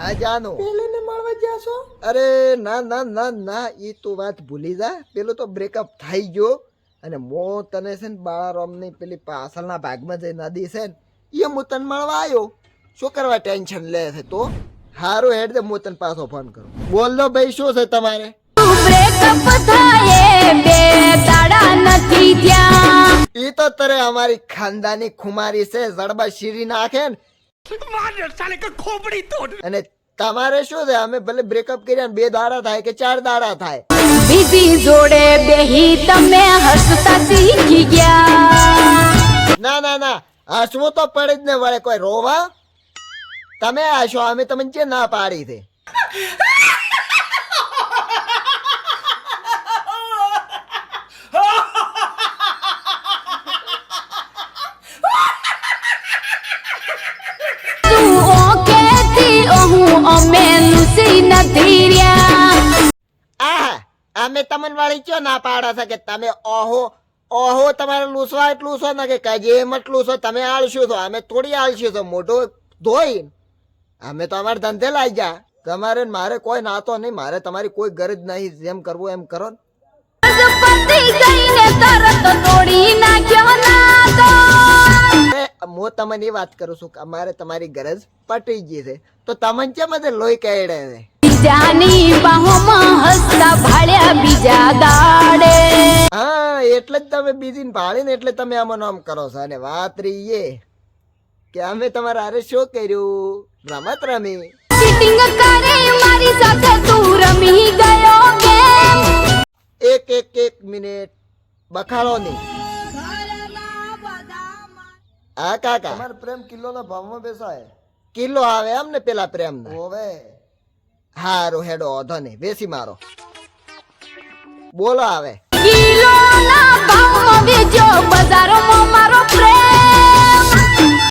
હા જાનો. પેલેને મળવા જાશો અરે ના ના ના ના એ તો વાત ભૂલી જા. પેલો તો બ્રેકઅપ થઈ ગયો. અને મો તને છે ને બાળારામની પેલી પાછળના ભાગમાં જે નદી છે ને એ હું તને મળવા આવ્યો શું કરવા ટેન્શન લે છે તો? હારું હેડ દે હું તને પાછો ફોન કરું. બોલો ભાઈ શું છે તમારે? બ્રેકઅપ થાય બે તાડા નથી ત્યાં. એ તો તરે અમારી ખાનદાની ખુમારી છે જડબા શીરી નાખે ને અને તમારે શું છે? અમે ભલે બ્રેકઅપ કર્યા બે દાડા થાય કે ચાર દાડા થાય. બીજી જોડે બેહી તમે હસતા શીખી ગયા. ના ના ના. હસવું તો પડે જ ને વળે કોઈ રોવા. તમે આશો અમે તમને જે ના પાડી છે. રહ્યા અમે તમને વાળી ચો ના પાડો છે કે તમે ઓહો ઓહો તમારે લૂસવા એટલું છો ને કે કજે એમ એટલું છો તમે આળશું છો. અમે થોડી આળશું છો મોઢો ધોઈ અમે તો અમારે ધંધે લાઈ જા તમારે મારે કોઈ નાતો નહીં મારે તમારી કોઈ ગરજ નહીં જેમ કરવું એમ કરો હું તમને એ વાત કરું છું કે અમારે તમારી ગરજ પટી ગઈ છે. તો તમને કેમ લોહી કહેડે છે? બીજાની બાહોમાં હસતા ભાળ્યા બીજા દાડે. હા એટલે જ તમે બીજી ભાળીને એટલે તમે આમાં નામ કરો છો. અને વાત રહીએ કે અમે તમારા આરે શું કર્યું? રમત રમી? ચીટિંગ કરે મારી સાથે તું રમી ગયો ગેમ એક એક એક મિનિટ. બખાડો નહીં. હા કાકા. તમારે પ્રેમ કિલોના ભાવમાં બેસાય. કિલ્લો આવે એમ ને પેલા પ્રેમ હવે. હારું હેડો ઓધો નહીં. બેસી મારો. બોલો આવે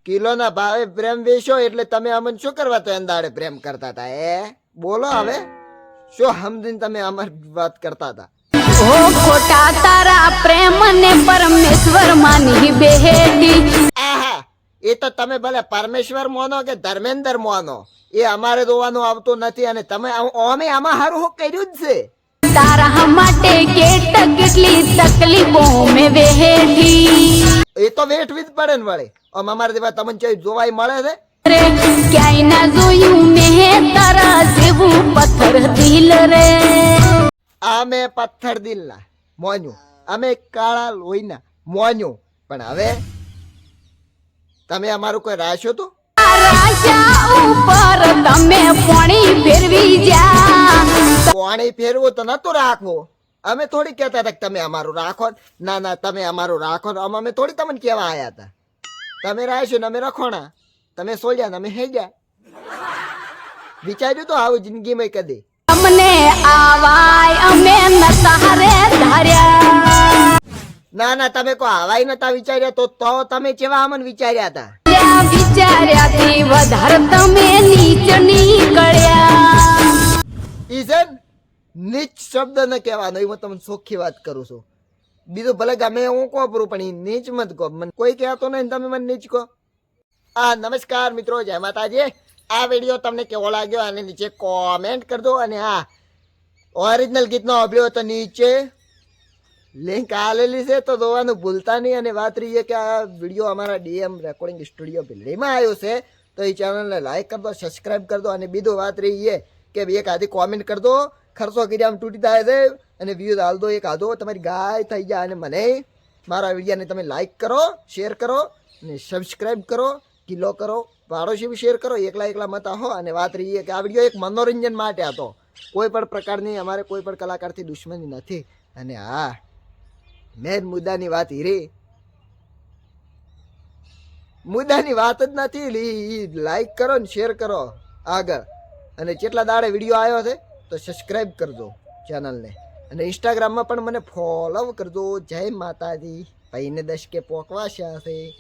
કિલો ના ભાવે પ્રેમ વેચો એટલે તમે અમને શું કરવા તો દાડે પ્રેમ કરતા હતા એ બોલો હવે. શું સમજીને તમે અમર વાત કરતા હતા? ઓ ખોટા તારા પ્રેમ ને પરમેશ્વર માની બેહેટી. આહા એ તો તમે ભલે પરમેશ્વર મોનો કે ધર્મેન્દ્ર મોનો. એ અમારે જોવાનું આવતો નથી અને તમે અમે આમાં હારું કર્યું જ છે. તારા માટે કેટ કેટલી તકલીફો મે વેહેટી એ તો વેઠવી જ પડે ને વળે. આમ અમારે દેવા તમને ચોઈ જોવાય મળે છે ક્યાંય ના જોયું મેં તારા જેવું પથ્થર દિલ રે. અમે પથ્થર દિલના મોન્યું અમે કાળા લોહીના મોન્યું પણ હવે તમે અમારું કોઈ રાખ્યું તું રાજા પાણી ફેરવું તો નતું રાખવું. અમે થોડી કહેતા હતા કે તમે અમારું રાખો ના. ના તમે અમારું રાખો આમ અમે થોડી તમને કહેવા આવ્યા હતા. તમે રાખ્યું ને અમે રખોણા. તમે સોલ્યા ને અમે હે ગયા વિચાર્યું તો આવું જિંદગીમાં કદી. અમને આવાય અમે નતા ધાર્યા. ના ના તમે કોઈ આવાય નતા વિચાર્યા તો તો તમે કેવા અમન વિચાર્યા હતા. વિચાર્યા વિચાર્યાથી વધારે તમે નીચ નીકળ્યા. ઈ છે ને, નીચ શબ્દ ન કહેવાનો એ હું તમને ચોખ્ખી વાત કરું છું. બીજું ભલે ગમે હું કોપરું પણ એ નીચ મત કહો. મને કોઈ કહેતો નહીં તમે મને નીચ કહો. આ નમસ્કાર મિત્રો, જય માતાજી. આ વીડિયો તમને કેવો લાગ્યો અને નીચે કોમેન્ટ કરજો. અને હા ઓરિજિનલ ગીતનો અભ્યો તો નીચે લિંક આલેલી છે, તો જોવાનું ભૂલતા નહીં. અને વાત રહી કે આ વીડિયો અમારા ડીએમ રેકોર્ડિંગ સ્ટુડિયો બિલ્ડીમાં આવ્યો છે, તો એ ચેનલને લાઈક કરી દો સબસ્ક્રાઈબ કરી દો અને બીજું વાત રહી છે કે એક આધી કોમેન્ટ કરી દો ખર્ચો કરી આમ તૂટી થાય છે. અને વ્યૂઝ હાલ દો એક આધો. તમારી ગાય થઈ જાય અને મને મારા વિડીયાને તમે લાઈક કરો શેર કરો અને સબસ્ક્રાઈબ કરો કિલો કરો, પાડોશી બી શેર કરો, એકલા એકલા મત આહો. અને વાત રહી છે કે આ વીડિયો એક મનોરંજન માટે હતો કોઈ પણ પ્રકારની, અમારે કોઈ પણ કલાકારથી દુશ્મની નથી. અને હા મેન મુદ્દાની વાત હીરી. મુદ્દાની વાત જ નથી. લાઈક કરો ને શેર કરો આગળ. અને જેટલા દાડે વીડિયો આવ્યો છે તો સબસ્ક્રાઈબ કરજો ચેનલને અને ઇન્સ્ટાગ્રામમાં પણ મને ફોલો કરજો. જય માતાજી. ભાઈને દસ કે પોકવા છે.